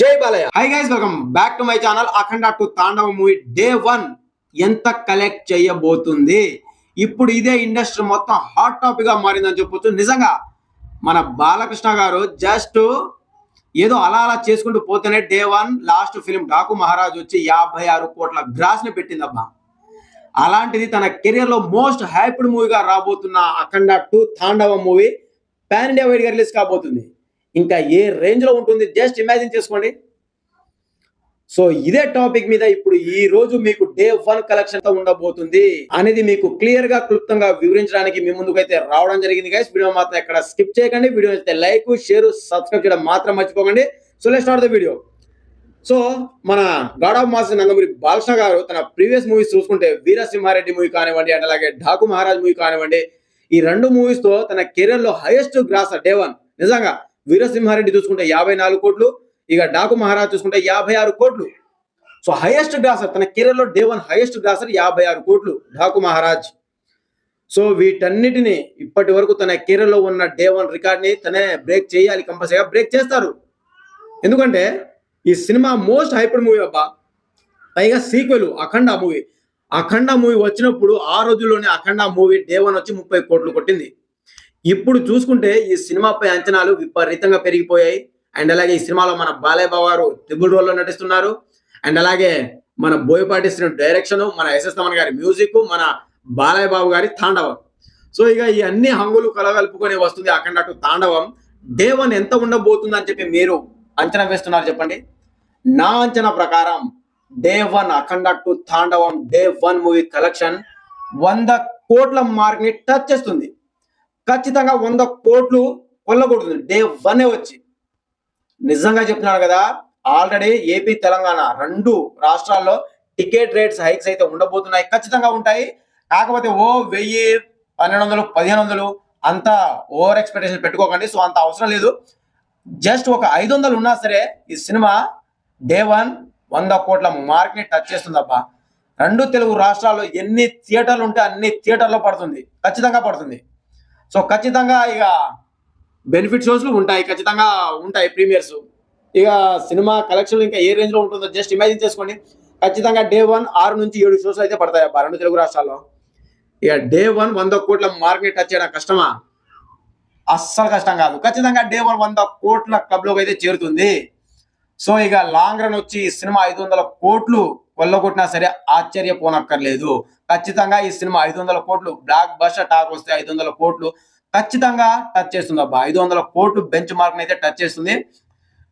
జై Balayya. Hi guys welcome back to my channel Akhanda two Thandava movie day one ఎంత collect చేయబోతుంది? ఇప్పుడు ఇదే ఇండస్ట్రీ మొత్తం హాట్ టాపిక్గా మారిందని చెప్పొచ్చు. నిజంగా మన బాలకృష్ణ గారు జస్ట్ ఏదో అలా అలా చేసుకుంటూ పోతేనే day one last film Daaku Maharaaj వచ్చి యాభై ఆరు కోట్ల గ్రాస్ని పెట్టిందబ్బా. అలాంటిది తన కెరియర్లో మోస్ట్ హైప్డ్ మూవీగా రాబోతున్న Akhanda two Thandava movie pan India వైడ్గా రిలీజ్ కాబోతుంది. ఇంకా ఏ రేంజ్లో ఉంటుంది? జస్ట్ ఇమాజిన్ చేసుకోండి. సో ఇదే టాపిక్ మీద ఇప్పుడు ఈ రోజు మీకు డే వన్ కలెక్షన్తో ఉండబోతుంది అనేది మీకు క్లియర్గా క్లుప్తంగా వివరించడానికి మీ ముందుకైతే రావడం జరిగింది గైస్ వీడియో మాత్రం ఎక్కడ స్కిప్ చేయకండి. వీడియో అయితే లైక్ షేర్ సబ్స్క్రైబ్ చేయడం మాత్రం మర్చిపోకండి. So let start the video so మన god of mass Nandamuri Balakrishna garu తన ప్రీవియస్ మూవీస్ చూసుకుంటే వీరసింహారెడ్డి మూవీ కానివ్వండి అండ్ అలాగే ఢాకు మహారాజ్ మూవీ కానివ్వండి ఈ రెండు మూవీస్తో తన కెరీర్లో హైయెస్ట్ గ్రాస్ డే వన్ నిజంగా వీరసింహారెడ్డి చూసుకుంటే యాభై నాలుగు కోట్లు ఇక డాకు మహారాజ్ చూసుకుంటే యాభై ఆరు కోట్లు. సో హైయెస్ట్ గ్రాసర్ తన కెరీర్లో డే వన్ హైయెస్ట్ గ్రాసర్ యాభై ఆరు కోట్లు డాకు మహారాజ్. సో వీటన్నిటిని ఇప్పటి వరకు తన కెరీర్లో ఉన్న డే వన్ రికార్డ్ని తనే బ్రేక్ చేయాలి కంపల్సరీగా బ్రేక్ చేస్తారు. ఎందుకంటే ఈ సినిమా మోస్ట్ హైపర్ మూవీ అబ్బా. పైగా sequel Akhanda movie Akhanda movie వచ్చినప్పుడు ఆ రోజుల్లోనే అఖండ మూవీ డే వన్ వచ్చి ముప్పై కోట్లు కొట్టింది. ఇప్పుడు చూసుకుంటే ఈ సినిమాపై అంచనాలు విపరీతంగా పెరిగిపోయాయి. అండ్ అలాగే ఈ సినిమాలో మన బాలయ్యబాబు గారు ట్రిబుల్ రోల్లో నటిస్తున్నారు. అండ్ అలాగే మన బోయపాటి శ్రీ డైరెక్షన్ మన ఎస్ఎస్ తమన్ గారి మ్యూజిక్ మన బాలయ్య బాబు గారి తాండవం. సో ఇక ఈ అన్ని హంగులు కలగలుపుకొని వస్తుంది అఖండ తాండవం. డే వన్ ఎంత ఉండబోతుంది అని చెప్పి మీరు అంచనా వేస్తున్నారు చెప్పండి. నా అంచనా ప్రకారం day one Akhanda two Thandavam day one movie collection వంద కోట్ల మార్క్ని టచ్ చేస్తుంది. ఖచ్చితంగా వంద కోట్లు కొల్లగొడుతుంది డే వన్ వచ్చి. నిజంగా చెప్తున్నాను కదా ఆల్రెడీ ఏపీ తెలంగాణ రెండు రాష్ట్రాల్లో టికెట్ రేట్స్ హైక్స్ అయితే ఉండబోతున్నాయి. ఖచ్చితంగా ఉంటాయి. కాకపోతే ఓ వెయ్యి పన్నెండు వందలు పదిహేను వందలు అంత ఓవర్ ఎక్స్పెక్టేషన్ పెట్టుకోకండి. సో అంత అవసరం లేదు. జస్ట్ ఒక ఐదు వందలు ఉన్నా సరే ఈ సినిమా డే వన్ వంద కోట్ల మార్క్ని టచ్ చేస్తుందబ్బా. రెండు తెలుగు రాష్ట్రాల్లో ఎన్ని థియేటర్లు ఉంటే అన్ని థియేటర్లో పడుతుంది. ఖచ్చితంగా పడుతుంది. సో ఖచ్చితంగా ఇక బెనిఫిట్ షోస్లు ఉంటాయి ఖచ్చితంగా ఉంటాయి ప్రీమియర్స్ ఇక సినిమా కలెక్షన్ ఇంకా ఏ రేంజ్లో ఉంటుందో జస్ట్ ఇమాజిన్ చేసుకోండి. ఖచ్చితంగా డే వన్ ఆరు నుంచి ఏడు షోస్ అయితే పడతాయి అబ్బా రెండు తెలుగు రాష్ట్రాల్లో. ఇక డే వన్ వంద కోట్ల మార్కెట్ టచ్ చేయడం కష్టమా? అస్సలు కష్టం కాదు. ఖచ్చితంగా డే వన్ వంద కోట్ల క్లబ్లోకి అయితే చేరుతుంది. సో ఇక లాంగ్ రన్ వచ్చి ఈ సినిమా ఐదు వందల కోట్లు కొల్లగొట్టినా సరే ఆశ్చర్యపోనక్కర్లేదు. ఖచ్చితంగా ఈ సినిమా ఐదు వందల కోట్లు బ్లాక్ బస్టర్ టాక్ వస్తే ఐదు వందల కోట్లు ఖచ్చితంగా టచ్ చేస్తుంది అబ్బా. ఐదు వందల కోట్లు బెంచ్ మార్క్ అయితే టచ్ చేస్తుంది.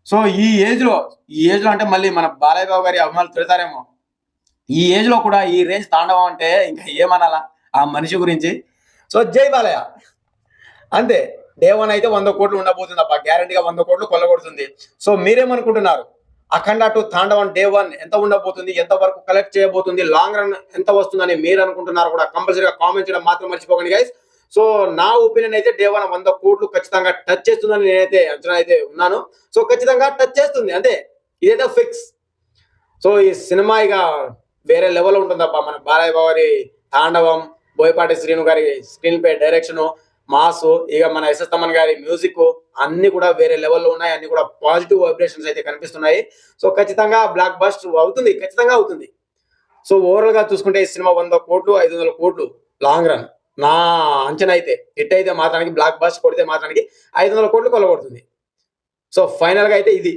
సో ఈ ఏజ్లో ఈ ఏజ్లో అంటే మళ్ళీ మన బాలయ్య బాబు గారి అభిమానులు తిడతారేమో. ఈ ఏజ్లో కూడా ఈ రేంజ్ తాండవం అంటే ఇంకా ఏమనాలా ఆ మనిషి గురించి. సో జై బాలయ్య. అంతే. డే వన్ అయితే వంద కోట్లు ఉండబోతుంది అబ్బా గ్యారంటీగా వంద కోట్లు కొల్లగొడుతుంది. సో మీరేమనుకుంటున్నారు? Akhanda two Thandavan day one ఎంత ఉండబోతుంది? ఎంత వరకు కలెక్ట్ చేయబోతుంది? లాంగ్ రన్ ఎంత వస్తుందని మీరు అనుకుంటున్నారు కూడా కంపల్సరీగా కామెంట్ చేయడం మాత్రం మర్చిపోకండి గైస్ సో నా ఒపీనియన్ అయితే డే వన్ వంద కోట్లు ఖచ్చితంగా టచ్ చేస్తుందని నేనైతే అంచనా అయితే ఉన్నాను. సో ఖచ్చితంగా టచ్ చేస్తుంది అంతే. ఇదైతే ఫిక్స్ సో ఈ సినిమా ఇక వేరే లెవెల్ ఉంటుందబ్బా మన బాలయ్య గారి తాండవం బోయపాటి శ్రీను గారి స్క్రీన్ పే డైరెక్షన్ మాసు ఇక మన ఎస్ఎస్ తమన్ గారి మ్యూజిక్ అన్ని కూడా వేరే లెవెల్లో ఉన్నాయి అన్ని కూడా పాజిటివ్ వైబ్రేషన్స్ అయితే కనిపిస్తున్నాయి. సో ఖచ్చితంగా బ్లాక్ బస్ట్ అవుతుంది ఖచ్చితంగా అవుతుంది. సో ఓవరాల్గా చూసుకుంటే ఈ సినిమా వంద కోట్లు ఐదు వందల కోట్లు లాంగ్ రన్ నా అంచనా అయితే హిట్ అయితే మాత్రానికి బ్లాక్ బస్ట్ కొడితే మాత్రానికి ఐదు వందల కోట్లు కొలగొడుతుంది. సో ఫైనల్గా అయితే ఇది.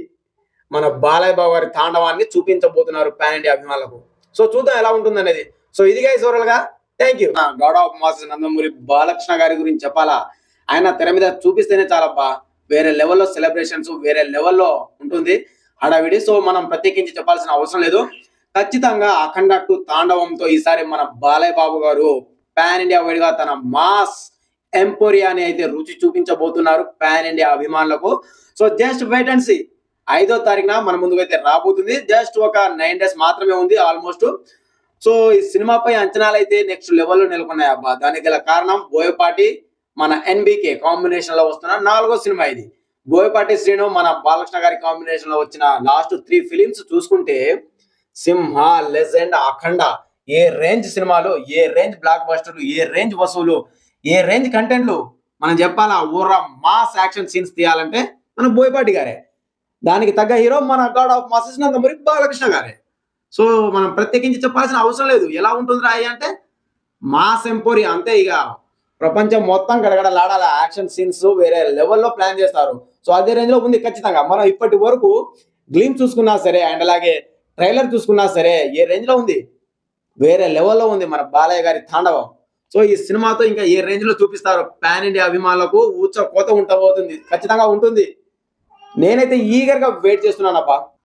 మన బాలయ్య బాబు గారి తాండవాన్ని చూపించబోతున్నారు పాన్ ఇండియా అభిమానులకు. సో చూద్దాం ఎలా ఉంటుంది అనేది సో ఇది గైస్ ఓవరాల్గా thank you god of mass Nandamuri Balakrishna gari గురించి చెప్పాలా? ఆయన తెర మీద చూపిస్తేనే చాలబ్బా వేరే లెవెల్లో సెలబ్రేషన్స్ వేరే లెవెల్లో ఉంటుంది. హడావిడి. సో మనం ప్రత్యేకించి చెప్పాల్సిన అవసరం లేదు. ఖచ్చితంగా అఖండ టు తాండవంతో ఈసారి మన బాలయ్య బాబు గారు పాన్ ఇండియా వైడ్గా తన మాస్ ఎంపోరియాని అయితే రుచి చూపించబోతున్నారు పాన్ ఇండియా అభిమానులకు. So just wait and see ఐదో తారీఖున మన ముందుకైతే రాబోతుంది. జస్ట్ ఒక నైన్ డేస్ మాత్రమే ఉంది. ఆల్మోస్ట్ సో ఈ సినిమాపై అంచనాలు అయితే నెక్స్ట్ లెవెల్లో నెలకొన్నాయి అబ్బా. దానికి గల కారణం బోయపాటి మన ఎన్బికే కాంబినేషన్లో వస్తున్న నాలుగో సినిమా ఇది. బోయపాటి శ్రీను మన బాలకృష్ణ గారి కాంబినేషన్లో వచ్చిన లాస్ట్ త్రీ ఫిలిమ్స్ చూసుకుంటే సింహ లెజెండ్ అఖండ ఏ రేంజ్ సినిమాలు ఏ రేంజ్ బ్లాక్ బస్టర్లు ఏ రేంజ్ వసూలు ఏ రేంజ్ కంటెంట్లు మనం చెప్పాలా? ఊర్రా మాస్ యాక్షన్ సీన్స్ తీయాలంటే మన బోయపాటి గారే. దానికి తగ్గ హీరో మన god of masses Nandamuri Balakrishna గారే. సో మనం ప్రత్యేకించి చెప్పాల్సిన అవసరం లేదు. ఎలా ఉంటుంది రాయి అంటే మాస్ ఎంపోరి అంతే ఇక. ప్రపంచం మొత్తం గడగడలాడాలి యాక్షన్ సీన్స్ వేరే లెవెల్లో ప్లాన్ చేస్తారు. సో అదే రేంజ్లో ఉంది ఖచ్చితంగా. మనం ఇప్పటి వరకు గ్లీమ్ చూసుకున్నా సరే అండ్ అలాగే ట్రైలర్ చూసుకున్నా సరే ఏ రేంజ్లో ఉంది? వేరే లెవెల్లో ఉంది మన బాలయ్య గారి తాండవం. సో ఈ సినిమాతో ఇంకా ఏ రేంజ్లో చూపిస్తారు పాన్ ఇండియా అభిమానులకు ఊచ కోత ఉండబోతుంది ఖచ్చితంగా ఉంటుంది. నేనైతే ఈగర్గా వెయిట్ చేస్తున్నానబ్బా.